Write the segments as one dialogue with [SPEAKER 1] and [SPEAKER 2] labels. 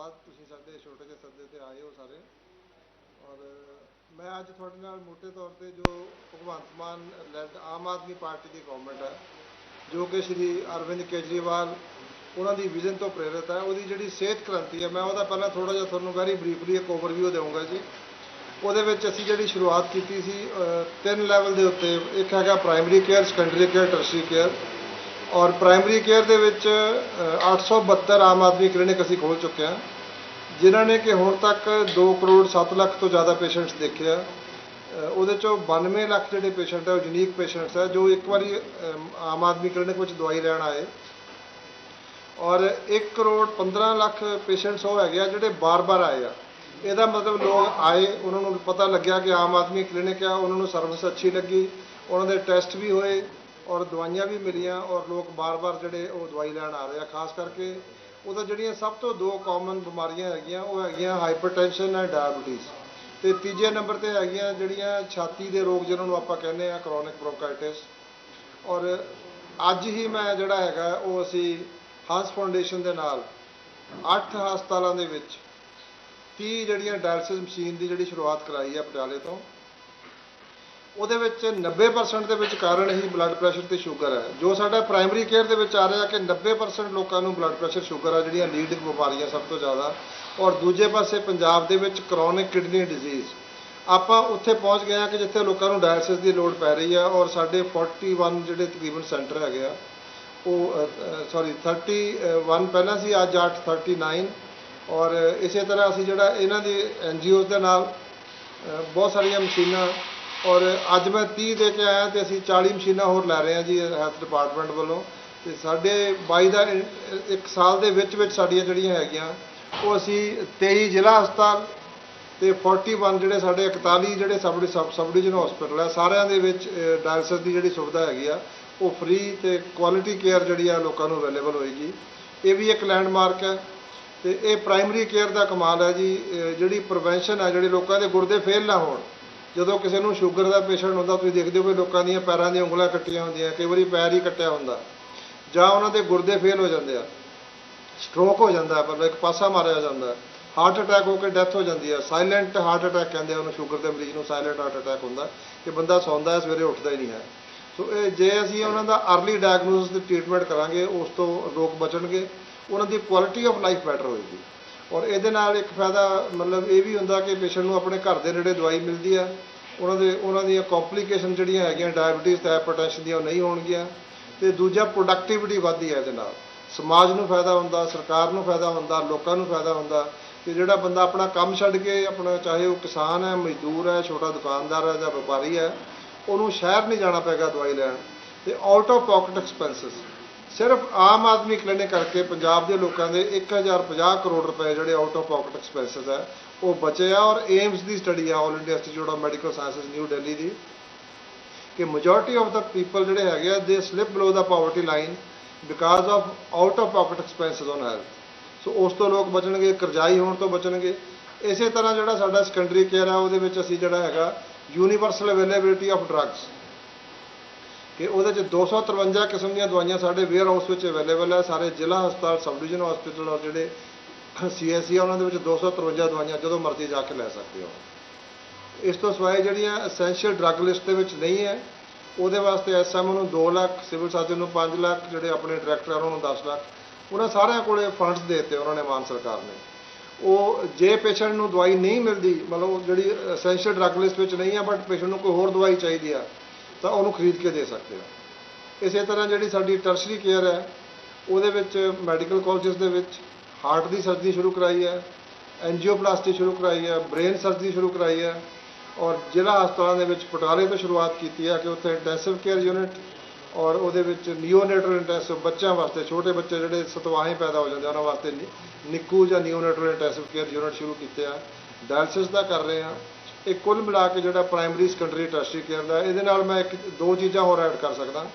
[SPEAKER 1] ਬਾਅਦ ਤੁਸੀਂ ਸਾਡੇ ਛੋਟੇ ਜਿਹੇ ਸੱਦੇ ਤੇ ਆਏ ਹੋ ਸਾਰੇ। ਔਰ ਮੈਂ ਅੱਜ ਤੁਹਾਡੇ ਨਾਲ ਮੋਟੇ ਤੌਰ ਤੇ ਜੋ ਭਗਵੰਤ ਮਾਨ ਲੈਡ ਆਮ ਆਦਮੀ ਪਾਰਟੀ ਦੀ ਗਵਰਨਮੈਂਟ ਹੈ, ਜੋ ਕਿ ਸ਼੍ਰੀ ਅਰਵਿੰਦ ਕੇਜਰੀਵਾਲ, ਉਹਨਾਂ ਦੀ ਵਿਜ਼ਨ ਤੋਂ ਪ੍ਰੇਰਿਤ ਹੈ, ਉਹਦੀ ਜਿਹੜੀ ਸਿਹਤ ਕ੍ਰਾਂਤੀ ਹੈ, ਮੈਂ ਉਹਦਾ ਪਹਿਲਾਂ ਥੋੜਾ ਜਿਹਾ ਤੁਹਾਨੂੰ ਵੈਰੀ ਬਰੀਫਲੀ ਇੱਕ ਓਵਰਵਿਊ ਦੇਵਾਂਗਾ ਜੀ। ਉਹਦੇ ਵਿੱਚ ਅਸੀਂ ਜਿਹੜੀ ਸ਼ੁਰੂਆਤ ਕੀਤੀ ਸੀ ਤਿੰਨ ਲੈਵਲ ਦੇ ਉੱਤੇ, ਇੱਕ ਹੈਗਾ primary care secondary care tertiary care ਔਰ ਪ੍ਰਾਇਮਰੀ ਕੇਅਰ ਦੇ ਵਿੱਚ ਅਹ, 872 ਆਮ ਆਦਮੀ ਕਲੀਨਿਕ ਅਸੀਂ ਖੋਲ ਚੁੱਕੇ ਹਾਂ ਜਿਨ੍ਹਾਂ ਨੇ ਕਿ ਹੁਣ ਤੱਕ 2 ਕਰੋੜ 7 ਲੱਖ ਤੋਂ ਜ਼ਿਆਦਾ ਪੇਸ਼ੈਂਟਸ ਦੇਖੇ ਆ ਉਹਦੇ ਚੋਂ 92 ਲੱਖ ਜਿਹੜੇ ਪੇਸ਼ੈਂਟ ਹੈ ਉਹ ਯੂਨੀਕ ਪੇਸ਼ੈਂਟਸ ਹੈ ਜੋ ਇੱਕ ਵਾਰੀ ਆਮ ਆਦਮੀ ਕਲੀਨਿਕ ਵਿੱਚ ਦਵਾਈ ਲੈਣ ਆਏ। ਔਰ 1 ਕਰੋੜ 15 ਲੱਖ ਪੇਸ਼ੈਂਟਸ ਉਹ ਹੈਗੇ ਆ ਜਿਹੜੇ ਬਾਰ-ਬਾਰ ਆਏ ਆ। ਇਹਦਾ ਮਤਲਬ ਲੋਕ ਆਏ ਉਹਨਾਂ ਨੂੰ ਪਤਾ ਲੱਗਿਆ ਕਿ ਆਮ ਆਦਮੀ ਕਲੀਨਿਕ ਆ ਉਹਨਾਂ ਨੂੰ ਸਰਵਿਸ ਅੱਛੀ ਲੱਗੀ ਉਹਨਾਂ ਦੇ ਟੈਸਟ ਵੀ ਹੋਏ ਔਰ ਦਵਾਈਆਂ ਵੀ ਮਿਲੀਆਂ ਔਰ ਲੋਕ ਬਾਰ-ਬਾਰ ਜਿਹੜੇ ਉਹ ਦਵਾਈ ਲੈਣ ਆ ਰਹੇ ਆ, ਖਾਸ ਕਰਕੇ ਉਹਦਾ ਜਿਹੜੀਆਂ ਸਭ ਤੋਂ ਦੋ ਕਾਮਨ ਬਿਮਾਰੀਆਂ ਹੈਗੀਆਂ, ਉਹ ਹੈਗੀਆਂ ਹਾਈਪਰਟੈਂਸ਼ਨ ਐਂਡ ਡਾਇਬੀਟੀਜ਼ ਤੇ ਤੀਜੇ ਨੰਬਰ ਤੇ ਹੈਗੀਆਂ ਜਿਹੜੀਆਂ ਛਾਤੀ ਦੇ ਰੋਗ ਜਿਹਨਾਂ ਨੂੰ ਆਪਾਂ ਕਹਿੰਦੇ ਆ ਕ੍ਰੋਨਿਕ ਬ੍ਰੋਂਕਾਈਟਿਸ ਔਰ ਅੱਜ ਹੀ ਮੈਂ ਜਿਹੜਾ ਹੈਗਾ, ਉਹ ਅਸੀਂ ਹੰਸ ਫਾਊਂਡੇਸ਼ਨ ਦੇ ਨਾਲ 8 ਹਸਪਤਾਲਾਂ ਦੇ ਵਿੱਚ 30 ਜਿਹੜੀਆਂ ਡਾਇਲਸਿਸ ਮਸ਼ੀਨ ਦੀ ਜਿਹੜੀ ਸ਼ੁਰੂਆਤ ਕਰਾਈ ਹੈ ਪਟਿਆਲੇ ਤੋਂ ਉਹਦੇ ਵਿੱਚ 90% ਦੇ ਵਿੱਚ ਕਾਰਨ ਹੀ ਬਲੱਡ ਪ੍ਰੈਸ਼ਰ ਤੇ ਸ਼ੂਗਰ ਹੈ। ਜੋ ਸਾਡਾ ਪ੍ਰਾਇਮਰੀ ਕੇਅਰ ਦੇ ਵਿੱਚ ਆ ਰਿਹਾ ਕਿ 90% ਲੋਕਾਂ ਨੂੰ ਬਲੱਡ ਪ੍ਰੈਸ਼ਰ ਸ਼ੂਗਰ ਆ, ਜਿਹੜੀਆਂ ਲੀਡ ਬਿਮਾਰੀਆਂ ਸਭ ਤੋਂ ਜ਼ਿਆਦਾ। ਔਰ ਦੂਜੇ ਪਾਸੇ ਪੰਜਾਬ ਦੇ ਵਿੱਚ ਕ੍ਰੋਨਿਕ ਕਿਡਨੀ ਡਿਜ਼ੀਜ਼ ਆਪਾਂ ਉੱਥੇ ਪਹੁੰਚ ਗਏ ਹਾਂ ਕਿ ਜਿੱਥੇ ਲੋਕਾਂ ਨੂੰ ਡਾਇਲਿਸਿਸ ਦੀ ਲੋੜ ਪੈ ਰਹੀ ਆ ਔਰ ਸਾਡੇ 41 ਜਿਹੜੇ ਤਕਰੀਬਨ ਸੈਂਟਰ ਹੈਗੇ ਆ, ਉਹ ਸੌਰੀ 31 ਪਹਿਲਾਂ ਸੀ, ਅੱਜ 8 39 ਔਰ ਇਸੇ ਤਰ੍ਹਾਂ ਅਸੀਂ ਜਿਹੜਾ ਇਹਨਾਂ ਦੇ ਐਨਜੀਓਜ਼ ਦੇ ਨਾਲ ਬਹੁਤ ਸਾਰੀਆਂ ਮਸ਼ੀਨਾਂ ਔਰ ਅੱਜ ਮੈਂ 30 ਦੇ ਕੇ ਆਇਆ ਤੇ ਅਸੀਂ 40 ਮਸ਼ੀਨਾਂ ਹੋਰ ਲੈ ਰਹੇ ਹਾਂ ਜੀ ਹੈਲਥ ਡਿਪਾਰਟਮੈਂਟ ਵੱਲੋਂ। ਤੇ ਸਾਡੇ 22 ਦਾ ਇੱਕ ਸਾਲ ਦੇ ਵਿੱਚ ਵਿੱਚ ਸਾਡੀਆਂ ਜਿਹੜੀਆਂ ਹੈਗੀਆਂ, ਉਹ ਅਸੀਂ 23 ਜ਼ਿਲ੍ਹਾ ਹਸਪਤਾਲ ਤੇ 41 ਜਿਹੜੇ ਸਾਡੇ 41 ਜਿਹੜੇ ਸਬ ਸਬ ਸਬ ਡਿਵੀਜ਼ਨ ਹਸਪੀਟਲ ਹੈ ਸਾਰਿਆਂ ਦੇ ਵਿੱਚ ਡਾਇਲਸਿਸ ਦੀ ਜਿਹੜੀ ਸੁਵਿਧਾ ਹੈਗੀ ਆ, ਉਹ ਫ੍ਰੀ ਤੇ ਕੁਆਲਿਟੀ ਕੇਅਰ ਜਿਹੜੀ ਆ ਲੋਕਾਂ ਨੂੰ ਅਵੇਲੇਬਲ ਹੋਏਗੀ। ਇਹ ਵੀ ਇੱਕ ਲੈਂਡਮਾਰਕ ਹੈ ਤੇ ਇਹ ਪ੍ਰਾਇਮਰੀ ਕੇਅਰ ਦਾ ਕਮਾਲ ਹੈ ਜੀ ਜਿਹੜੀ ਪ੍ਰੀਵੈਂਸ਼ਨ ਹੈ ਜਿਹੜੇ ਲੋਕਾਂ ਦੇ ਗੁਰਦੇ ਫੇਲ ਨਾ ਹੋਣ ਜਦੋਂ ਕਿਸੇ ਨੂੰ ਸ਼ੂਗਰ ਦਾ ਪੇਸ਼ੈਂਟ ਹੁੰਦਾ, ਤੁਸੀਂ ਦੇਖਦੇ ਹੋ ਕਿ ਲੋਕਾਂ ਦੀਆਂ ਪੈਰਾਂ ਦੀਆਂ ਉਂਗਲਾਂ ਕੱਟੀਆਂ ਹੁੰਦੀਆਂ, ਕਈ ਵਾਰੀ ਪੈਰ ਹੀ ਕੱਟਿਆ ਹੁੰਦਾ। ਜਾਂ ਉਹਨਾਂ ਦੇ ਗੁਰਦੇ ਫੇਲ ਹੋ ਜਾਂਦੇ ਆ। ਸਟ੍ਰੋਕ ਹੋ ਜਾਂਦਾ, ਮਤਲਬ ਇੱਕ ਪਾਸਾ ਮਾਰਿਆ ਜਾਂਦਾ। ਹਾਰਟ ਅਟੈਕ ਹੋ ਕੇ ਡੈਥ ਹੋ ਜਾਂਦੀ ਹੈ ਸਾਇਲੈਂਟ ਹਾਰਟ ਅਟੈਕ ਕਹਿੰਦੇ ਆ ਉਹਨੂੰ ਸ਼ੂਗਰ ਦੇ ਮਰੀਜ਼ ਨੂੰ ਸਾਇਲੈਂਟ ਹਾਰਟ ਅਟੈਕ ਹੁੰਦਾ, ਕਿ ਬੰਦਾ ਸੌਂਦਾ ਹੈ, ਸਵੇਰੇ ਉੱਠਦਾ ਹੀ ਨਹੀਂ ਹੈ। ਸੋ ਇਹ ਜੇ ਅਸੀਂ ਉਹਨਾਂ ਦਾ ਅਰਲੀ ਡਾਇਗਨੋਸਿਸ ਤੇ ਟ੍ਰੀਟਮੈਂਟ ਕਰਾਂਗੇ, ਉਸ ਤੋਂ ਲੋਕ ਬਚਣਗੇ, ਉਹਨਾਂ ਦੀ ਕੁਆਲਿਟੀ ਆਫ ਲਾਈਫ ਬੈਟਰ ਹੋਏਗੀ। ਔਰ ਇਹਦੇ ਨਾਲ ਇੱਕ ਫਾਇਦਾ ਮਤਲਬ ਇਹ ਵੀ ਹੁੰਦਾ ਕਿ ਪੇਸ਼ੈਂਟ ਨੂੰ ਆਪਣੇ ਘਰ ਦੇ ਨੇੜੇ ਦਵਾਈ ਮਿਲਦੀ ਆ। ਉਹਨਾਂ ਦੇ, ਉਹਨਾਂ ਦੀਆਂ ਕੰਪਲਿਕੇਸ਼ਨ ਜਿਹੜੀਆਂ ਹੈਗੀਆਂ ਡਾਇਬੀਟੀਜ਼ ਤੇ ਹਾਈਪਰਟੈਂਸ਼ਨ ਦੀਆਂ ਉਹ ਨਹੀਂ ਹੋਣਗੀਆਂ ਤੇ ਦੂਜਾ ਪ੍ਰੋਡਕਟਿਵਿਟੀ ਵਧਦੀ ਹੈ ਇਹਦੇ ਨਾਲ। ਸਮਾਜ ਨੂੰ ਫਾਇਦਾ ਹੁੰਦਾ, ਸਰਕਾਰ ਨੂੰ ਫਾਇਦਾ ਹੁੰਦਾ, ਲੋਕਾਂ ਨੂੰ ਫਾਇਦਾ ਹੁੰਦਾ ਕਿ ਜਿਹੜਾ ਬੰਦਾ ਆਪਣਾ ਕੰਮ ਛੱਡ ਕੇ ਆਪਣਾ ਚਾਹੇ ਉਹ ਕਿਸਾਨ ਹੈ, ਮਜ਼ਦੂਰ ਹੈ, ਛੋਟਾ ਦੁਕਾਨਦਾਰ ਹੈ ਜਾਂ ਵਪਾਰੀ ਹੈ, ਉਹਨੂੰ ਸ਼ਹਿਰ ਨਹੀਂ ਜਾਣਾ ਪਏਗਾ ਦਵਾਈ ਲੈਣ ਤੇ ਆਊਟ ਆਫ ਪਾਕਟ ਐਕਸਪੈਂਸਸ ਸਿਰਫ ਆਮ ਆਦਮੀ ਕਲੀਨਿਕ ਕਰਕੇ ਪੰਜਾਬ ਦੇ ਲੋਕਾਂ ਦੇ 1050 ਕਰੋੜ ਰੁਪਏ ਜਿਹੜੇ ਆਊਟ ਆਫ ਪਾਕਟ ਐਕਸਪੈਂਸਸ ਹੈ, ਉਹ ਬਚੇ ਆ ਔਰ ਏਮਸ ਦੀ ਸਟੱਡੀ ਆ All India Institute of Medical Sciences New Delhi ਦੀ, ਕਿ ਮੈਜੋਰਟੀ ਆਫ ਦਾ ਪੀਪਲ ਜਿਹੜੇ ਹੈਗੇ ਆ they slip below the poverty line because of out of pocket expenses on health so ਉਸ ਤੋਂ ਲੋਕ ਬਚਣਗੇ, ਕਰਜ਼ਾਈ ਹੋਣ ਤੋਂ ਬਚਣਗੇ। ਇਸੇ ਤਰ੍ਹਾਂ ਜਿਹੜਾ ਸਾਡਾ ਸੈਕੰਡਰੀ ਕੇਅਰ ਆ, ਉਹਦੇ ਵਿੱਚ ਅਸੀਂ ਜਿਹੜਾ ਹੈਗਾ ਯੂਨੀਵਰਸਲ ਅਵੇਲੇਬਿਲਿਟੀ ਆਫ ਡਰੱਗਸ ਕਿ ਉਹਦੇ ਚ 253 ਕਿਸਮ ਦੀਆਂ ਦਵਾਈਆਂ ਸਾਡੇ ਵੇਅਰ ਹਾਊਸ ਵਿੱਚ ਅਵੇਲੇਬਲ ਹੈ ਸਾਰੇ ਜ਼ਿਲ੍ਹਾ ਹਸਪਤਾਲ ਸਬ ਡਿਵੀਜ਼ਨ ਹਸਪੀਟਲ ਔਰ ਜਿਹੜੇ ਸੀਐਸਸੀ ਆ, ਉਹਨਾਂ ਦੇ ਵਿੱਚ 253 ਦਵਾਈਆਂ ਜਦੋਂ ਮਰਜ਼ੀ ਜਾ ਕੇ ਲੈ ਸਕਦੇ ਹੋ। ਇਸ ਤੋਂ ਸਿਵਾਏ ਜਿਹੜੀਆਂ ਐਸੈਂਸ਼ੀਅਲ ਡਰੱਗ ਲਿਸਟ ਦੇ ਵਿੱਚ ਨਹੀਂ ਹੈ, ਉਹਦੇ ਵਾਸਤੇ ਐਸਐਮ ਨੂੰ 2 ਲੱਖ, ਸਿਵਲ ਸਰਜਨ ਨੂੰ 5 ਲੱਖ, ਜਿਹੜੇ ਆਪਣੇ ਡਾਇਰੈਕਟਰ ਆ, ਉਹਨਾਂ ਨੂੰ 10 ਲੱਖ। ਉਹਨਾਂ ਸਾਰਿਆਂ ਕੋਲੇ ਫੰਡਸ ਦੇ ਦਿੱਤੇ ਉਹਨਾਂ ਨੇ ਮਾਨ ਸਰਕਾਰ ਨੇ। ਉਹ ਜੇ ਪੇਸ਼ੈਂਟ ਨੂੰ ਦਵਾਈ ਨਹੀਂ ਮਿਲਦੀ, ਮਤਲਬ ਉਹ ਜਿਹੜੀ ਐਸੈਂਸ਼ੀਅਲ ਡਰੱਗ ਲਿਸਟ ਵਿੱਚ ਨਹੀਂ ਹੈ ਬਟ ਪੇਸ਼ੈਂਟ ਨੂੰ ਕੋਈ ਹੋਰ ਦਵਾਈ ਚਾਹੀਦੀ ਆ ਤਾਂ ਉਹਨੂੰ ਖਰੀਦ ਕੇ ਦੇ ਸਕਦੇ ਆ। ਇਸੇ ਤਰ੍ਹਾਂ ਜਿਹੜੀ ਸਾਡੀ ਟਰਸ਼ਰੀ ਕੇਅਰ ਹੈ, ਉਹਦੇ ਵਿੱਚ ਮੈਡੀਕਲ ਕਾਲਜਸ ਦੇ ਵਿੱਚ ਹਾਰਟ ਦੀ ਸਰਜਰੀ ਸ਼ੁਰੂ ਕਰਾਈ ਹੈ ਐਂਜੀਓਪਲਾਸਟੀ ਸ਼ੁਰੂ ਕਰਾਈ ਹੈ ਬ੍ਰੇਨ ਸਰਜਰੀ ਸ਼ੁਰੂ ਕਰਾਈ ਹੈ ਔਰ ਜ਼ਿਲ੍ਹਾ ਹਸਪਤਾਲਾਂ ਦੇ ਵਿੱਚ ਪਟਿਆਲੇ ਤੋਂ ਸ਼ੁਰੂਆਤ ਕੀਤੀ ਹੈ ਕਿ ਉੱਥੇ ਇੰਟੈਂਸਿਵ ਕੇਅਰ ਯੂਨਿਟ ਔਰ ਉਹਦੇ ਵਿੱਚ ਨਿਓਨੇਟਲ ਇੰਟੈਂਸਿਵ ਬੱਚਿਆਂ ਵਾਸਤੇ, ਛੋਟੇ ਬੱਚੇ ਜਿਹੜੇ ਸਤਵਾਹੇ ਪੈਦਾ ਹੋ ਜਾਂਦੇ ਉਹਨਾਂ ਵਾਸਤੇ ਨਿੱਕੂ ਜਾਂ ਨਿਓਨੇਟਲ ਇੰਟੈਂਸਿਵ ਕੇਅਰ ਯੂਨਿਟ ਸ਼ੁਰੂ ਕੀਤੇ ਆ। ਡਾਇਲਸਿਸ ਦਾ ਕਰ ਰਹੇ ਆ। ਇਹ ਕੁੱਲ ਮਿਲਾ ਕੇ ਜਿਹੜਾ ਪ੍ਰਾਇਮਰੀ ਸੈਕੰਡਰੀ ਟਰਸ਼ਰੀ ਕੇਅਰ ਦਾ, ਇਹਦੇ ਨਾਲ ਮੈਂ ਇੱਕ, ਦੋ ਚੀਜ਼ਾਂ ਹੋਰ ਐਡ ਕਰ ਸਕਦਾ।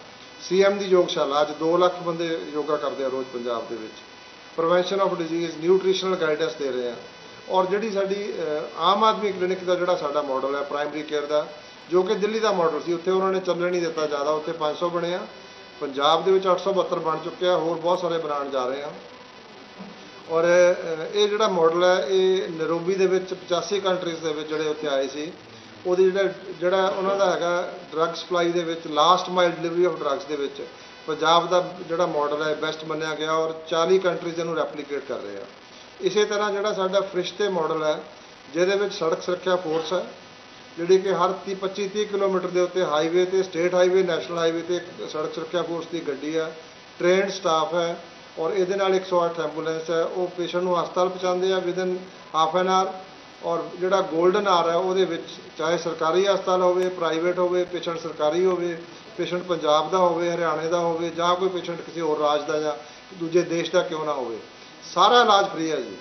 [SPEAKER 1] ਸੀਐਮ ਦੀ ਯੋਗਸ਼ਾਲਾ, ਅੱਜ 2 ਲੱਖ ਬੰਦੇ ਯੋਗਾ ਕਰਦੇ ਆ ਰੋਜ਼ ਪੰਜਾਬ ਦੇ ਵਿੱਚ। Prevention of disease nutritional guidance ਦੇ ਰਹੇ ਆ। ਔਰ ਜਿਹੜੀ ਸਾਡੀ ਆਮ ਆਦਮੀ ਕਲੀਨਿਕ ਦਾ ਜਿਹੜਾ ਸਾਡਾ ਮਾਡਲ ਹੈ ਪ੍ਰਾਇਮਰੀ ਕੇਅਰ ਦਾ, ਜੋ ਕਿ ਦਿੱਲੀ ਦਾ ਮਾਡਲ ਸੀ, ਉੱਥੇ ਉਹਨਾਂ ਨੇ ਚੱਲਣ ਨਹੀਂ ਦਿੱਤਾ ਜ਼ਿਆਦਾ, ਉੱਥੇ 500 ਬਣਿਆ ਪੰਜਾਬ ਦੇ ਵਿੱਚ 872 ਬਣ ਚੁੱਕਿਆ ਹੋਰ ਬਹੁਤ ਸਾਰੇ ਬਣਾਉਣ ਜਾ ਰਹੇ ਆ। ਔਰ ਇਹ ਜਿਹੜਾ ਮਾਡਲ ਹੈ, ਇਹ ਨੈਰੋਬੀ ਦੇ ਵਿੱਚ 85 ਕੰਟਰੀਜ਼ ਦੇ ਵਿੱਚ ਜਿਹੜੇ ਉੱਥੇ ਆਏ ਸੀ, ਉਹਦੀ ਜਿਹੜਾ ਜਿਹੜਾ ਉਹਨਾਂ ਦਾ ਹੈਗਾ ਡਰੱਗ ਸਪਲਾਈ ਦੇ ਵਿੱਚ last mile delivery of drugs ਦੇ ਵਿੱਚ, ਪੰਜਾਬ ਦਾ ਜਿਹੜਾ ਮਾਡਲ ਹੈ ਬੈਸਟ ਮੰਨਿਆ ਗਿਆ ਔਰ 40 ਕੰਟਰੀਜ਼ ਇਹਨੂੰ ਰੈਪਲੀਕੇਟ ਕਰ ਰਹੇ ਆ। ਇਸੇ ਤਰ੍ਹਾਂ ਜਿਹੜਾ ਸਾਡਾ ਫਰਿਸ਼ਤੇ ਮਾਡਲ ਹੈ, ਜਿਹਦੇ ਵਿੱਚ ਸੜਕ ਸੁਰੱਖਿਆ ਫੋਰਸ ਹੈ, ਜਿਹੜੀ ਕਿ ਹਰ 30 25 30 ਕਿਲੋਮੀਟਰ ਦੇ ਉੱਤੇ ਹਾਈਵੇ ਤੇ ਸਟੇਟ ਹਾਈਵੇ ਨੈਸ਼ਨਲ ਹਾਈਵੇ ਤੇ ਸੜਕ ਸੁਰੱਖਿਆ ਫੋਰਸ ਦੀ ਗੱਡੀ ਹੈ ਟ੍ਰੇਨਡ ਸਟਾਫ ਹੈ ਔਰ ਇਹਦੇ ਨਾਲ 108 ਐਂਬੂਲੈਂਸ ਹੈ। ਉਹ ਪੇਸ਼ੈਂਟ ਨੂੰ ਹਸਪਤਾਲ ਪਹੁੰਚਾਉਂਦੇ ਆ ਵਿਦਨ ਹਾਫ ਐਨ ਆਰ ਔਰ ਜਿਹੜਾ 골ਡਨ ਆਰ ਹੈ, ਉਹਦੇ ਵਿੱਚ ਚਾਹੇ ਸਰਕਾਰੀ ਹਸਪਤਾਲ ਹੋਵੇ ਪ੍ਰਾਈਵੇਟ ਹੋਵੇ, ਪੇਸ਼ੈਂਟ ਸਰਕਾਰੀ ਹੋਵੇ, ਪੇਸ਼ੈਂਟ ਪੰਜਾਬ ਦਾ ਹੋਵੇ, ਹਰਿਆਣੇ ਦਾ ਹੋਵੇ ਜਾਂ ਕੋਈ ਪੇਸ਼ੈਂਟ ਕਿਸੇ ਹੋਰ ਰਾਜ ਦਾ ਜਾਂ ਦੂਜੇ ਦੇਸ਼ ਦਾ ਕਿਉਂ ਨਾ ਹੋਵੇ। ਸਾਰਾ ਇਲਾਜ ਫ੍ਰੀ ਹੈ ਜੀ।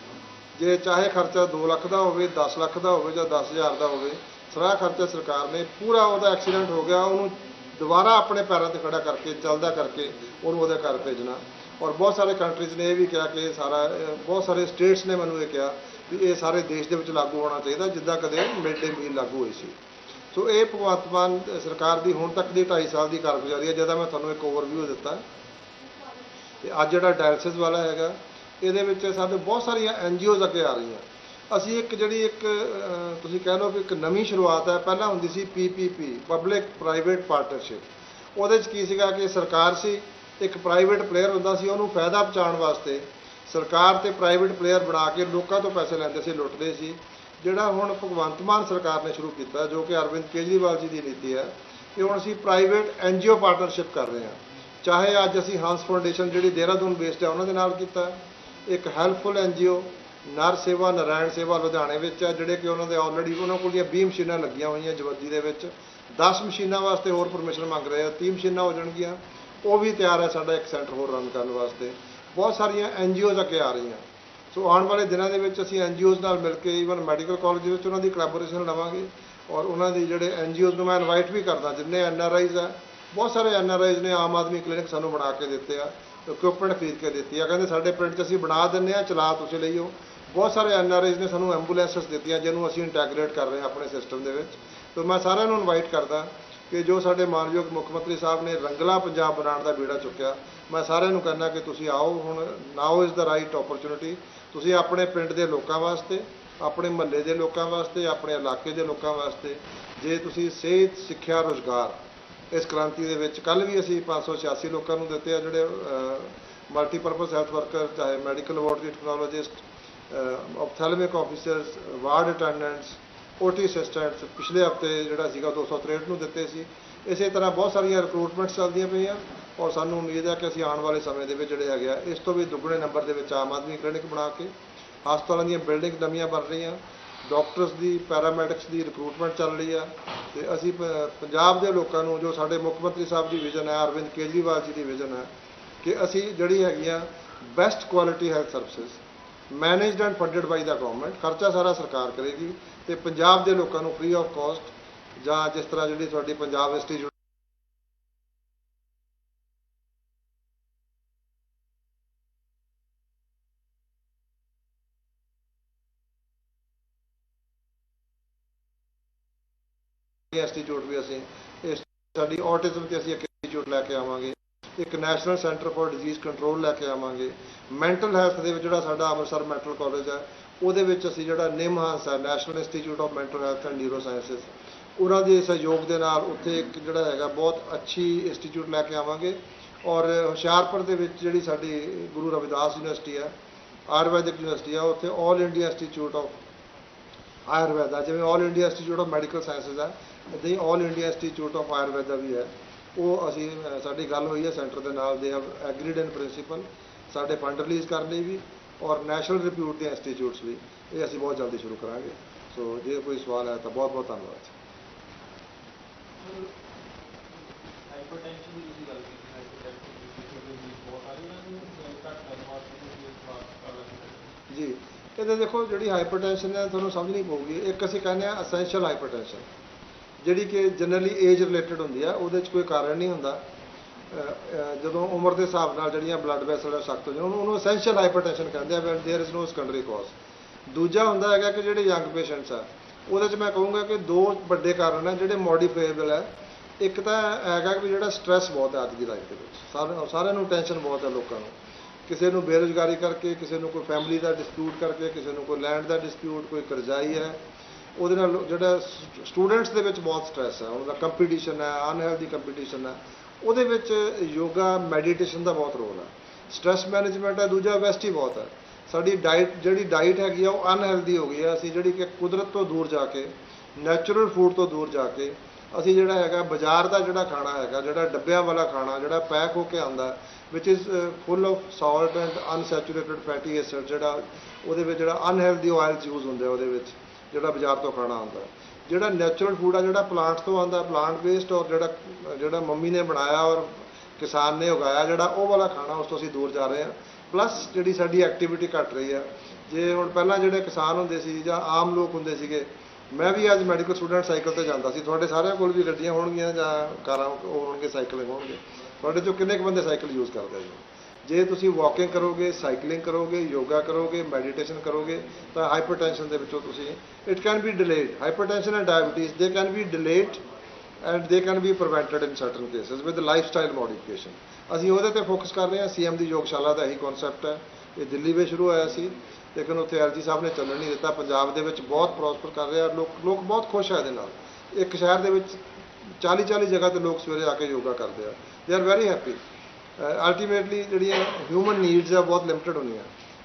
[SPEAKER 1] ਜੇ ਚਾਹੇ ਖਰਚਾ 2 ਲੱਖ ਦਾ ਹੋਵੇ 10 ਲੱਖ ਦਾ ਹੋਵੇ ਜਾਂ 10000 ਦਾ ਹੋਵੇ, ਸਾਰਾ ਖਰਚਾ ਸਰਕਾਰ ਨੇ ਪੂਰਾ ਉਹਦਾ ਐਕਸੀਡੈਂਟ ਹੋ ਗਿਆ। ਉਹਨੂੰ ਦੁਬਾਰਾ ਆਪਣੇ ਪੈਰਾਂ ਤੇ ਖੜਾ ਕਰਕੇ, ਚੱਲਦਾ ਕਰਕੇ ਉਹਨੂੰ ਉਹਦੇ ਘਰ ਭੇਜਣਾ। ਔਰ ਬਹੁਤ ਸਾਰੇ ਕੰਟਰੀਜ਼ ਨੇ ਇਹ ਵੀ ਕਿਹਾ ਕਿ ਸਾਰਾ, ਬਹੁਤ ਸਾਰੇ ਸਟੇਟਸ ਨੇ ਮੈਨੂੰ ਇਹ ਕਿਹਾ ਵੀ ਇਹ ਸਾਰੇ ਦੇਸ਼ ਦੇ ਵਿੱਚ ਲਾਗੂ ਹੋਣਾ ਚਾਹੀਦਾ, ਜਿੱਦਾਂ ਕਦੇ ਮਿਡ ਡੇ ਮੀਲ ਲਾਗੂ ਹੋਈ ਸੀ। ਸੋ ਇਹ ਭਗਵੰਤ ਮਾਨ ਸਰਕਾਰ ਦੀ ਹੁਣ ਤੱਕ ਦੀ 2.5 ਸਾਲ ਦੀ ਕਾਰਗੁਜ਼ਾਰੀ ਹੈ ਜਿਹਦਾ ਮੈਂ ਤੁਹਾਨੂੰ ਇੱਕ ਓਵਰਵਿਊ ਦਿੱਤਾ। ਤੇ ਅੱਜ ਜਿਹੜਾ ਡਾਇਲਸਿਸ ਵਾਲਾ ਹੈਗਾ, ਇਹਦੇ ਵਿੱਚ ਸਾਡੇ ਬਹੁਤ ਸਾਰੀਆਂ ਐਨਜੀਓਜ਼ ਅੱਗੇ ਆ ਰਹੀਆਂ। ਅਸੀਂ ਇੱਕ ਜਿਹੜੀ ਇੱਕ ਤੁਸੀਂ ਕਹਿ ਲਓ ਕਿ ਇੱਕ ਨਵੀਂ ਸ਼ੁਰੂਆਤ ਹੈ, ਪਹਿਲਾਂ ਹੁੰਦੀ ਸੀ ਪੀਪੀਪੀ ਪਬਲਿਕ ਪ੍ਰਾਈਵੇਟ ਪਾਰਟਨਰਸ਼ਿਪ ਉਹਦੇ 'ਚ ਕੀ ਸੀਗਾ ਕਿ ਸਰਕਾਰ ਸੀ ਇੱਕ ਪ੍ਰਾਈਵੇਟ ਪਲੇਅਰ ਹੁੰਦਾ ਸੀ, ਉਹਨੂੰ ਫਾਇਦਾ ਪਹੁੰਚਾਉਣ ਵਾਸਤੇ ਸਰਕਾਰ ਤੇ ਪ੍ਰਾਈਵੇਟ ਪਲੇਅਰ ਬਣਾ ਕੇ ਲੋਕਾਂ ਤੋਂ ਪੈਸੇ ਲੈਂਦੇ ਸੀ, ਲੁੱਟਦੇ ਸੀ। ਜਿਹੜਾ ਹੁਣ ਭਗਵੰਤ ਮਾਨ ਸਰਕਾਰ ਨੇ ਸ਼ੁਰੂ ਕੀਤਾ, ਜੋ ਕਿ ਅਰਵਿੰਦ ਕੇਜਰੀਵਾਲ ਜੀ ਦੀ ਨੀਤੀ ਹੈ, ਕਿ ਹੁਣ ਅਸੀਂ ਪ੍ਰਾਈਵੇਟ ਐਨਜੀਓ ਪਾਰਟਨਰਸ਼ਿਪ ਕਰ ਰਹੇ ਹਾਂ। ਚਾਹੇ ਅੱਜ ਅਸੀਂ ਹਾਂਸ ਫਾਊਂਡੇਸ਼ਨ ਜਿਹੜੀ ਦੇਹਰਾਦੂਨ ਬੇਸਡ ਹੈ, ਉਹਨਾਂ ਦੇ ਨਾਲ ਕੀਤਾ। ਇੱਕ ਹੈਲਪਫੁਲ ਐਨਜੀਓ ਨਰ ਸੇਵਾ, ਨਾਰਾਇਣ ਸੇਵਾ ਲੁਧਿਆਣੇ ਵਿੱਚ ਹੈ, ਜਿਹੜੇ ਕਿ ਉਹਨਾਂ ਦੇ ਆਲਰੇਡੀ ਉਹਨਾਂ ਕੋਲ ਦੀਆਂ 20 ਮਸ਼ੀਨਾਂ ਲੱਗੀਆਂ ਹੋਈਆਂ ਜਵੱਦੀ ਦੇ ਵਿੱਚ। 10 ਮਸ਼ੀਨਾਂ ਵਾਸਤੇ ਹੋਰ ਪਰਮਿਸ਼ਨ ਮੰਗ ਰਹੇ ਆ 30 ਮਸ਼ੀਨਾਂ ਹੋ ਜਾਣਗੀਆਂ। ਉਹ ਵੀ ਤਿਆਰ ਹੈ ਸਾਡਾ ਇੱਕ ਸੈਂਟਰ ਹੋਰ ਰਨ ਕਰਨ ਵਾਸਤੇ। ਬਹੁਤ ਸਾਰੀਆਂ ਐਨਜੀਓਜ਼ ਅੱਗੇ ਆ ਰਹੀਆਂ। ਸੋ ਆਉਣ ਵਾਲੇ ਦਿਨਾਂ ਦੇ ਵਿੱਚ ਅਸੀਂ ਐਨਜੀਓਜ਼ ਨਾਲ ਮਿਲ ਕੇ ਈਵਨ ਮੈਡੀਕਲ ਕਾਲਜ ਵਿੱਚ ਉਹਨਾਂ ਦੀ ਕੋਲੈਬੋਰੇਸ਼ਨ ਲਵਾਂਗੇ ਔਰ ਉਹਨਾਂ ਦੀ ਜਿਹੜੇ ਐਨਜੀਓਜ਼ ਨੂੰ ਮੈਂ ਇਨਵਾਈਟ ਵੀ ਕਰਦਾ, ਜਿੰਨੇ ਐੱਨ ਆਰ ਆਈਜ਼ ਆ, ਬਹੁਤ ਸਾਰੇ ਐੱਨ ਆਰ ਆਈਜ਼ ਨੇ ਆਮ ਆਦਮੀ ਕਲੀਨਿਕ ਸਾਨੂੰ ਬਣਾ ਕੇ ਦਿੱਤੇ ਆ ਇਕਵਿਪਮੈਂਟ ਖਰੀਦ ਕੇ ਦਿੱਤੀ ਆ। ਕਹਿੰਦੇ ਸਾਡੇ ਪਿੰਡ 'ਚ ਅਸੀਂ ਬਣਾ ਦਿੰਨੇ ਆ, ਚਲਾ ਤੁਸੀਂ ਲਈਓ ਬਹੁਤ ਸਾਰੇ ਐੱਨ ਆਰ ਆਈਜ਼ ਨੇ ਸਾਨੂੰ ਐਂਬੂਲੈਂਸਸ ਦਿੱਤੀਆਂ, ਜਿਹਨੂੰ ਅਸੀਂ ਇੰਟੈਗਰੇਟ ਕਰ ਰਹੇ ਹਾਂ ਆਪਣੇ ਸਿਸਟਮ ਦੇ ਵਿੱਚ। ਤੇ ਮੈਂ ਸਾਰਿਆਂ ਨੂੰ ਇਨਵਾਈਟ ਕਰਦਾ ਕਿ ਜੋ ਸਾਡੇ ਮਾਨਯੋਗ ਮੁੱਖ ਮੰਤਰੀ ਸਾਹਿਬ ਨੇ ਰੰਗਲਾ ਪੰਜਾਬ ਬਣਾਉਣ ਦਾ ਬੀੜਾ ਚੁੱਕਿਆ, ਮੈਂ ਸਾਰਿਆਂ ਨੂੰ ਕਹਿੰਦਾ ਕਿ ਤੁਸੀਂ ਆਓ ਹੁਣ now is the right opportunity ਤੁਸੀਂ ਆਪਣੇ ਪਿੰਡ ਦੇ ਲੋਕਾਂ ਵਾਸਤੇ, ਆਪਣੇ ਮਹੱਲੇ ਦੇ ਲੋਕਾਂ ਵਾਸਤੇ, ਆਪਣੇ ਇਲਾਕੇ ਦੇ ਲੋਕਾਂ ਵਾਸਤੇ, ਜੇ ਤੁਸੀਂ ਸਿਹਤ, ਸਿੱਖਿਆ, ਰੋਜ਼ਗਾਰ ਇਸ ਕ੍ਰਾਂਤੀ ਦੇ ਵਿੱਚ ਕੱਲ ਵੀ ਅਸੀਂ 586 ਲੋਕਾਂ ਨੂੰ ਦਿੱਤੇ ਆ ਜਿਹੜੇ ਮਲਟੀਪਰਪਸ ਹੈਲਥ ਵਰਕਰ ਚਾਹੇ ਮੈਡੀਕਲ ਵਾਰਡ ਦੀ technologist ophthalmic officers ward attendants OT assistants ਪਿਛਲੇ ਹਫ਼ਤੇ ਜਿਹੜਾ ਸੀਗਾ 263 ਨੂੰ ਦਿੱਤੇ ਸੀ। ਇਸੇ ਤਰ੍ਹਾਂ ਬਹੁਤ ਸਾਰੀਆਂ ਰਿਕਰੂਟਮੈਂਟਸ ਚੱਲਦੀਆਂ ਪਈਆਂ ਔਰ ਸਾਨੂੰ ਉਮੀਦ ਹੈ ਕਿ ਅਸੀਂ ਆਉਣ ਵਾਲੇ ਸਮੇਂ ਦੇ ਵਿੱਚ ਜਿਹੜੇ ਹੈਗੇ ਆ, ਇਸ ਤੋਂ ਵੀ ਦੁੱਗਣੇ ਨੰਬਰ ਦੇ ਵਿੱਚ ਆਮ ਆਦਮੀ ਕਲੀਨਿਕ ਬਣਾ ਕੇ ਹਸਪਤਾਲਾਂ ਦੀਆਂ ਬਿਲਡਿੰਗ ਨਵੀਆਂ ਬਣ ਰਹੀਆਂ ਡਾਕਟਰਸ ਦੀ ਪੈਰਾਮੈਡਿਕਸ ਦੀ ਰਿਕਰੂਟਮੈਂਟ ਚੱਲ ਰਹੀ ਆ ਤੇ ਅਸੀਂ ਪੰਜਾਬ ਦੇ ਲੋਕਾਂ ਨੂੰ ਜੋ ਸਾਡੇ ਮੁੱਖ ਮੰਤਰੀ ਸਾਹਿਬ ਦੀ ਵਿਜ਼ਨ ਹੈ, ਅਰਵਿੰਦ ਕੇਜਰੀਵਾਲ ਜੀ ਦੀ ਵਿਜ਼ਨ ਹੈ ਕਿ ਅਸੀਂ ਜਿਹੜੀ ਹੈਗੀਆਂ best quality health services managed and funded by the government ਖਰਚਾ ਸਾਰਾ ਸਰਕਾਰ ਕਰੇਗੀ ਤੇ ਪੰਜਾਬ ਦੇ ਲੋਕਾਂ ਨੂੰ ਫ੍ਰੀ ਆਫ ਕਾਸਟ ਜਾਂ ਜਿਸ ਤਰ੍ਹਾਂ ਜਿਹੜੀ ਤੁਹਾਡੀ ਪੰਜਾਬ ਇੰਸਟੀਚਿਊਟ ਇੰਸਟੀਚਿਊਟ ਵੀ ਅਸੀਂ ਸਾਡੀ ਆਟਿਜ਼ਮ ਤੇ ਅਸੀਂ ਇੱਕ ਇੰਸਟੀਚਿਊਟ ਲੈ ਕੇ ਆਵਾਂਗੇ। ਇੱਕ national centre for disease control ਲੈ ਕੇ ਆਵਾਂਗੇ। ਮੈਂਟਲ ਹੈਲਥ ਦੇ ਵਿੱਚ ਜਿਹੜਾ ਸਾਡਾ ਅੰਮ੍ਰਿਤਸਰ ਮੈਂਟਲ ਕਾਲਜ ਹੈ, ਉਹਦੇ ਵਿੱਚ ਅਸੀਂ ਜਿਹੜਾ ਨਿਮਹਾਂਸ ਹੈ, national institute of mental health and neuro sciences ਉਹਨਾਂ ਦੇ ਸਹਿਯੋਗ ਦੇ ਨਾਲ ਉੱਥੇ ਇੱਕ ਜਿਹੜਾ ਹੈਗਾ ਬਹੁਤ ਅੱਛੀ ਇੰਸਟੀਚਿਊਟ ਲੈ ਕੇ ਆਵਾਂਗੇ। ਔਰ ਹੁਸ਼ਿਆਰਪੁਰ ਦੇ ਵਿੱਚ ਜਿਹੜੀ ਸਾਡੀ ਗੁਰੂ ਰਵਿਦਾਸ ਯੂਨੀਵਰਸਿਟੀ ਹੈ, ਆਯੁਰਵੈਦਿਕ ਯੂਨੀਵਰਸਿਟੀ ਆ ਉੱਥੇ All India Institute of Ayurveda ਜਿਵੇਂ All India Institute of Medical Sciences ਹੈ, ਇੱਦਾਂ ਹੀ All India Institute of Ayurveda ਵੀ ਹੈ। ਉਹ ਅਸੀਂ ਸਾਡੀ ਗੱਲ ਹੋਈ ਹੈ ਸੈਂਟਰ ਦੇ ਨਾਲ ਦੇ ਐਗਰੀਡ ਇਨ ਪ੍ਰਿੰਸੀਪਲ ਸਾਡੇ ਫੰਡ ਰਿਲੀਜ਼ ਕਰਨ ਲਈ ਵੀ ਔਰ ਨੈਸ਼ਨਲ ਰਿਪਿਊਟ ਦੇ ਇੰਸਟੀਚਿਊਟਸ ਵੀ। ਇਹ ਅਸੀਂ ਬਹੁਤ ਜਲਦੀ ਸ਼ੁਰੂ ਕਰਾਂਗੇ। ਸੋ ਜੇ ਕੋਈ ਸਵਾਲ ਹੈ ਤਾਂ ਬਹੁਤ ਬਹੁਤ ਧੰਨਵਾਦ।
[SPEAKER 2] ਹਾਈਪਰਟੈਂਸ਼ਨ ਦੀ ਤੁਸੀਂ ਗੱਲ ਕੀਤੀ ਹੈ
[SPEAKER 1] ਜੀ ਇਹਦੇ ਦੇਖੋ ਜਿਹੜੀ ਹਾਈਪਰਟੈਂਸ਼ਨ ਹੈ ਤੁਹਾਨੂੰ ਸਮਝਣੀ ਪਊਗੀ। ਇੱਕ ਅਸੀਂ ਕਹਿੰਦੇ ਆ ਅਸੈਂਸ਼ੀਅਲ ਹਾਈਪਰਟੈਂਸ਼ਨ ਜਿਹੜੀ ਕਿ ਜਨਰਲੀ ਏਜ ਰਿਲੇਟਡ ਹੁੰਦੀ ਆ ਉਹਦੇ 'ਚ ਕੋਈ ਕਾਰਨ ਨਹੀਂ ਹੁੰਦਾ ਅ, ਅ, ਜਦੋਂ ਉਮਰ ਦੇ ਹਿਸਾਬ ਨਾਲ ਜਿਹੜੀਆਂ ਬਲੱਡ ਵੈਸਲ ਸਖਤ ਹੋ ਜਾਣ ਉਹਨੂੰ ਉਹਨੂੰ ਅਸੈਂਸ਼ੀਅਲ ਹਾਈਪਰਟੈਂਸ਼ਨ ਕਹਿੰਦੇ ਆ when there is no secondary cause ਦੂਜਾ ਹੁੰਦਾ ਹੈਗਾ ਕਿ ਜਿਹੜੇ ਯੰਗ ਪੇਸ਼ੈਂਟਸ ਆ ਉਹਦੇ 'ਚ ਮੈਂ ਕਹੂੰਗਾ ਕਿ ਦੋ ਵੱਡੇ ਕਾਰਨ ਆ ਜਿਹੜੇ ਮੋਡੀਫਾਈਬਲ ਹੈ ਇੱਕ ਤਾਂ ਹੈਗਾ ਕਿ ਜਿਹੜਾ ਸਟ੍ਰੈਸ ਬਹੁਤ ਹੈ ਅੱਜ ਦੀ ਲਾਈਫ ਦੇ ਵਿੱਚ ਸਾਰੇ ਸਾਰਿਆਂ ਨੂੰ ਟੈਨਸ਼ਨ ਬਹੁਤ ਹੈ ਲੋਕਾਂ ਨੂੰ ਕਿਸੇ ਨੂੰ ਬੇਰੁਜ਼ਗਾਰੀ ਕਰਕੇ ਕਿਸੇ ਨੂੰ ਕੋਈ ਫੈਮਿਲੀ ਦਾ ਡਿਸਪਿਊਟ ਕਰਕੇ ਕਿਸੇ ਨੂੰ ਕੋਈ ਲੈਂਡ ਦਾ ਡਿਸਪਿਊਟ ਕੋਈ ਕਰਜ਼ਾਈ ਹੈ ਉਹਦੇ ਨਾਲ ਜਿਹੜਾ ਸਟੂਡੈਂਟਸ ਦੇ ਵਿੱਚ ਬਹੁਤ ਸਟ੍ਰੈਸ ਹੈ ਉਹਨਾਂ ਦਾ ਕੰਪੀਟੀਸ਼ਨ ਹੈ ਅਨਹੈਲਦੀ ਕੰਪੀਟੀਸ਼ਨ ਹੈ, ਉਹਦੇ ਵਿੱਚ ਯੋਗਾ ਮੈਡੀਟੇਸ਼ਨ ਦਾ ਬਹੁਤ ਰੋਲ ਹੈ। ਸਟ੍ਰੈਸ ਮੈਨੇਜਮੈਂਟ ਹੈ, ਦੂਜਾ ਵੈਸਟ ਹੀ ਬਹੁਤ ਹੈ। ਸਾਡੀ ਡਾਈਟ ਜਿਹੜੀ ਡਾਈਟ ਹੈਗੀ ਆ, ਉਹ ਅਨਹੈਲਦੀ ਹੋ ਗਈ ਹੈ। ਅਸੀਂ ਜਿਹੜੀ ਕਿ ਕੁਦਰਤ ਤੋਂ ਦੂਰ ਜਾ ਕੇ ਨੈਚੁਰਲ ਫੂਡ ਤੋਂ ਦੂਰ ਜਾ ਕੇ, ਅਸੀਂ ਜਿਹੜਾ ਹੈਗਾ, ਬਾਜ਼ਾਰ ਦਾ ਜਿਹੜਾ ਖਾਣਾ ਹੈਗਾ, ਜਿਹੜਾ ਡੱਬਿਆਂ ਵਾਲਾ ਖਾਣਾ, ਜਿਹੜਾ ਪੈਕ ਹੋ ਕੇ ਆਉਂਦਾ which is full of salt and unsaturated fatty acid ਜਿਹੜਾ ਉਹਦੇ ਵਿੱਚ ਜਿਹੜਾ ਅਨਹੈਲਦੀ ਆਇਲਸ ਯੂਜ਼ ਹੁੰਦੇ ਆ, ਉਹਦੇ ਵਿੱਚ। ਜਿਹੜਾ ਬਾਜ਼ਾਰ ਤੋਂ ਖਾਣਾ ਆਉਂਦਾ ਜਿਹੜਾ ਨੈਚੁਰਲ ਫੂਡ ਆ, ਜਿਹੜਾ ਪਲਾਂਟ ਤੋਂ ਆਉਂਦਾ ਪਲਾਂਟ ਬੇਸਡ ਔਰ ਜਿਹੜਾ ਜਿਹੜਾ ਮੰਮੀ ਨੇ ਬਣਾਇਆ ਔਰ ਕਿਸਾਨ ਨੇ ਉਗਾਇਆ, ਜਿਹੜਾ ਉਹ ਵਾਲਾ ਖਾਣਾ ਉਸ ਤੋਂ ਅਸੀਂ ਦੂਰ ਜਾ ਰਹੇ ਹਾਂ। ਪਲੱਸ ਜਿਹੜੀ ਸਾਡੀ ਐਕਟੀਵਿਟੀ ਘਟ ਰਹੀ ਆ ਜੇ ਹੁਣ ਪਹਿਲਾਂ ਜਿਹੜੇ ਕਿਸਾਨ ਹੁੰਦੇ ਸੀ ਜਾਂ ਆਮ ਲੋਕ ਹੁੰਦੇ ਸੀਗੇ, ਮੈਂ ਵੀ ਅੱਜ ਮੈਡੀਕਲ ਸਟੂਡੈਂਟ ਸਾਈਕਲ ਤੇ ਜਾਂਦਾ ਸੀ। ਤੁਹਾਡੇ ਸਾਰਿਆਂ ਕੋਲ ਵੀ ਗੱਡੀਆਂ ਹੋਣਗੀਆਂ ਜਾਂ ਕਾਰਾਂ ਹੋਣਗੇ ਸਾਈਕਲਿੰਗ ਹੋਣਗੇ ਤੁਹਾਡੇ ਚੋਂ ਕਿੰਨੇ ਕੁ ਬੰਦੇ ਸਾਈਕਲ ਯੂਜ਼ ਕਰਦੇ ਜੀ? ਜੇ ਤੁਸੀਂ ਵਾਕਿੰਗ ਕਰੋਗੇ ਸਾਈਕਲਿੰਗ ਕਰੋਗੇ ਯੋਗਾ ਕਰੋਗੇ ਮੈਡੀਟੇਸ਼ਨ ਕਰੋਗੇ, ਤਾਂ ਹਾਈਪਰਟੈਂਸ਼ਨ ਦੇ ਵਿੱਚੋਂ ਤੁਸੀਂ it can be delayed hypertension and diabetes they can be delayed and they can be prevented in certain cases with life style modification ਅਸੀਂ ਉਹਦੇ ਤੇ ਫੋਕਸ ਕਰ ਰਹੇ ਹਾਂ ਸੀਐਮ ਦੀ ਯੋਗਸ਼ਾਲਾ ਦਾ ਇਹੀ ਕਨਸੈਪਟ ਹੈ। ਇਹ ਦਿੱਲੀ ਵਿੱਚ ਸ਼ੁਰੂ ਹੋਇਆ ਸੀ, ਲੇਕਿਨ ਉੱਥੇ ਐਲਜੀ ਸਾਹਿਬ ਨੇ ਚੱਲਣ ਨਹੀਂ ਦਿੱਤਾ। ਪੰਜਾਬ ਦੇ ਵਿੱਚ ਬਹੁਤ ਪ੍ਰੋਸਪਰ ਕਰ ਰਿਹਾ, ਲੋਕ ਲੋਕ ਬਹੁਤ ਖੁਸ਼ ਹੈ ਇਹਦੇ ਨਾਲ। ਇੱਕ ਸ਼ਹਿਰ ਦੇ ਵਿੱਚ 40 40 ਜਗ੍ਹਾ ਤੇ ਲੋਕ ਸਵੇਰੇ ਆ ਕੇ ਯੋਗਾ ਕਰਦੇ ਆ। They are very happy ultimately ਜਿਹੜੀਆਂ ਹਿਊਮਨ ਨੀਡਸ ਆ, ਬਹੁਤ ਲਿਮਟਿਡ ਹੁੰਦੀਆਂ।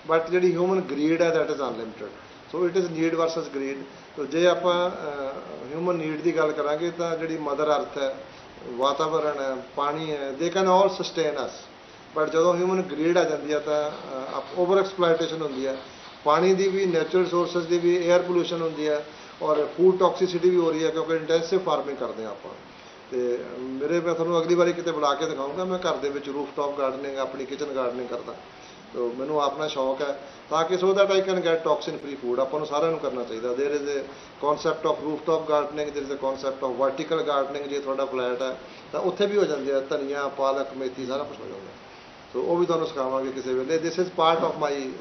[SPEAKER 1] ਬਟ ਜਿਹੜੀ ਹਿਊਮਨ ਗਰੀਡ ਹੈ that is unlimited so it is need versus greed so ਜੇ ਆਪਾਂ ਹਿਊਮਨ ਨੀਡ ਦੀ ਗੱਲ ਕਰਾਂਗੇ, ਤਾਂ ਜਿਹੜੀ ਮਦਰ ਅਰਥ ਹੈ ਵਾਤਾਵਰਣ ਹੈ, ਪਾਣੀ ਹੈ they can all sustain us but ਜਦੋਂ ਹਿਊਮਨ ਗਰੀਡ ਆ ਜਾਂਦੀ ਹੈ ਤਾਂ ਓਵਰ ਐਕਸਪਲੋਇਟੇਸ਼ਨ ਹੁੰਦੀ ਹੈ ਪਾਣੀ ਦੀ ਵੀ ਨੈਚੁਰਲ ਸੋਰਸਸ ਦੀ ਵੀ 에ਅਰ ਪੋਲੂਸ਼ਨ ਹੁੰਦੀ ਹੈ ਔਰ ਫੂਡ ਟੌਕਸਿਸਿਟੀ ਵੀ ਹੋ ਰਹੀ ਹੈ ਕਿਉਂਕਿ ਇੰਟੈਂਸਿਵ ਫਾਰਮਿੰਗ ਕਰਦੇ ਹਾਂ ਆਪਾਂ। ਤੇ ਮੇਰੇ ਮੈਂ ਤੁਹਾਨੂੰ ਅਗਲੀ ਵਾਰੀ ਕਿਤੇ ਬੁਲਾ ਕੇ ਦਿਖਾਊਂਗਾ ਮੈਂ ਘਰ ਦੇ ਵਿੱਚ ਰੂਫਟਾਪ ਗਾਰਡਨਿੰਗ ਆਪਣੀ ਕਿਚਨ ਗਾਰਡਨਿੰਗ ਕਰਦਾ ਤੋ ਮੈਨੂੰ ਆਪਣਾ ਸ਼ੌਕ ਹੈ ਤਾਂ ਕਿ so that I can get toxin free food ਆਪਾਂ ਨੂੰ ਸਾਰਿਆਂ ਨੂੰ ਕਰਨਾ ਚਾਹੀਦਾ there is a concept of rooftop gardening there is a concept of vertical gardening ਜੇ ਤੁਹਾਡਾ ਫਲੈਟ ਹੈ ਤਾਂ ਉੱਥੇ ਵੀ ਹੋ ਜਾਂਦੇ ਆ ਧਨੀਆ ਪਾਲਕ ਮੇਥੀ ਸਾਰਾ ਕੁਝ ਹੋ ਜਾਂਦਾ ਸੋ ਉਹ ਵੀ ਤੁਹਾਨੂੰ ਸਿਖਾਵਾਂਗੇ ਕਿਸੇ ਵੇਲੇ this is part of my